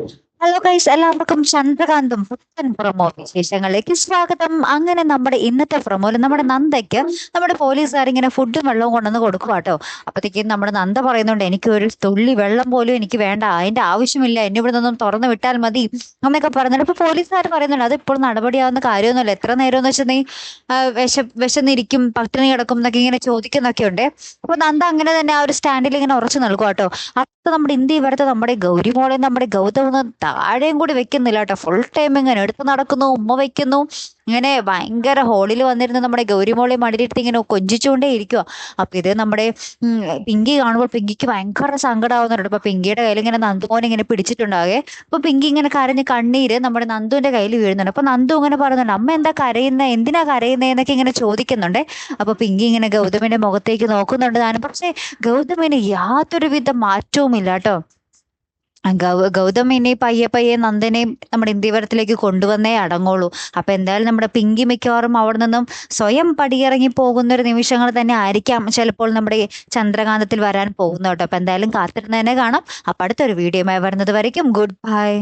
Cool. Hello guys എല്ലാവർക്കും ചന്ദ്രകാന്തും പുത്തൻ promo വിശേഷങ്ങളിലേക്ക് സ്വാഗതം. അങ്ങനെ നമ്മുടെ ഇന്നത്തെ പ്രൊമോയിൽ നമ്മുടെ നന്ദയ്ക്ക് നമ്മുടെ പോലീസുകാർ ഇങ്ങനെ ഫുഡും വെള്ളവും കൊണ്ടുവന്ന് കൊടുക്കുക കേട്ടോ നമ്മുടെ നന്ദ പറയുന്നുണ്ട് എനിക്ക് ഒരു തുള്ളി വെള്ളം പോലും എനിക്ക് വേണ്ട. അതിന്റെ ആവശ്യമില്ല. എന്നെ ഇവിടെ നിന്നും തുറന്നു വിട്ടാൽ മതി. എന്നൊക്കെ പറയുന്നുണ്ട്. ഇപ്പൊ പോലീസുകാർ പറയുന്നുണ്ട് അത് ഇപ്പോൾ നടപടിയാവുന്ന കാര്യമൊന്നുമില്ല. എത്ര നേരം എന്ന് വെച്ചാൽ നീ വിശ വിശന്നിരിക്കും പട്ടിണി കിടക്കും എന്നൊക്കെ ഇങ്ങനെ ചോദിക്കുന്നൊക്കെ ഉണ്ട്. അപ്പൊ നന്ദ അങ്ങനെ തന്നെ ആ ഒരു സ്റ്റാൻഡിൽ ഇങ്ങനെ ഉറച്ചു നിൽക്കുക കേട്ടോ അപ്പൊ നമ്മുടെ ഇന്ത്യ ഇവിടുത്തെ നമ്മുടെ ഗൗരിമോളെ നമ്മുടെ ഗൗതം ഒന്നും താഴെയും കൂടി വെക്കുന്നില്ല കേട്ടോ ഫുൾ ടൈം ഇങ്ങനെ എടുത്ത് നടക്കുന്നു ഉമ്മ വെക്കുന്നു. ഇങ്ങനെ ഭയങ്കര ഹോളിൽ വന്നിരുന്ന് നമ്മുടെ ഗൗരിമോളി മടിയിലിരുത്തി ഇങ്ങനെ കൊഞ്ചിച്ചുകൊണ്ടേ ഇരിക്കുക അപ്പൊ ഇത് നമ്മുടെ പിങ്കി കാണുമ്പോൾ പിങ്കിക്ക് ഭയങ്കര സങ്കടമാവുന്നുണ്ട് അപ്പൊ പിങ്കിയുടെ കയ്യിൽ ഇങ്ങനെ നന്ദു നന്ദുമോനെ ഇങ്ങനെ പിടിച്ചിട്ടുണ്ടാകെ. അപ്പൊ പിങ്കി ഇങ്ങനെ കരഞ്ഞ് കണ്ണീര് നമ്മുടെ നന്ദുവിന്റെ കയ്യിൽ വീഴുന്നുണ്ട്. അപ്പൊ നന്ദു ഇങ്ങനെ പറയുന്നുണ്ട് അമ്മ എന്താ കരയുന്നത് എന്തിനാ കരയുന്നത് എന്നൊക്കെ ഇങ്ങനെ ചോദിക്കുന്നുണ്ട്. അപ്പൊ പിങ്കി ഇങ്ങനെ ഗൗതമിന്റെ മുഖത്തേക്ക് നോക്കുന്നുണ്ട്. താനും പക്ഷെ ഗൗതമിന് യാതൊരുവിധ മാറ്റവും ഇല്ല കേട്ടോ ഗൗ ഗൗതം ഇനി പയ്യെ പയ്യെ നന്ദനെയും നമ്മുടെ ഇന്ത്യവരത്തിലേക്ക് കൊണ്ടുവന്നേ അടങ്ങുള്ളൂ. അപ്പൊ എന്തായാലും നമ്മുടെ പിങ്കി മിക്കവാറും അവിടെ നിന്നും സ്വയം പടിയിറങ്ങി പോകുന്ന ഒരു നിമിഷങ്ങൾ തന്നെ ആയിരിക്കാം ചിലപ്പോൾ നമ്മുടെ ചന്ദ്രകാന്തത്തിൽ വരാൻ പോകുന്നത് കേട്ടോ. അപ്പൊ എന്തായാലും കാത്തിരുന്ന് തന്നെ കാണാം. അപ്പൊ അടുത്തൊരു വീഡിയോയുമായി വരുന്നത് വരയ്ക്കും. Good bye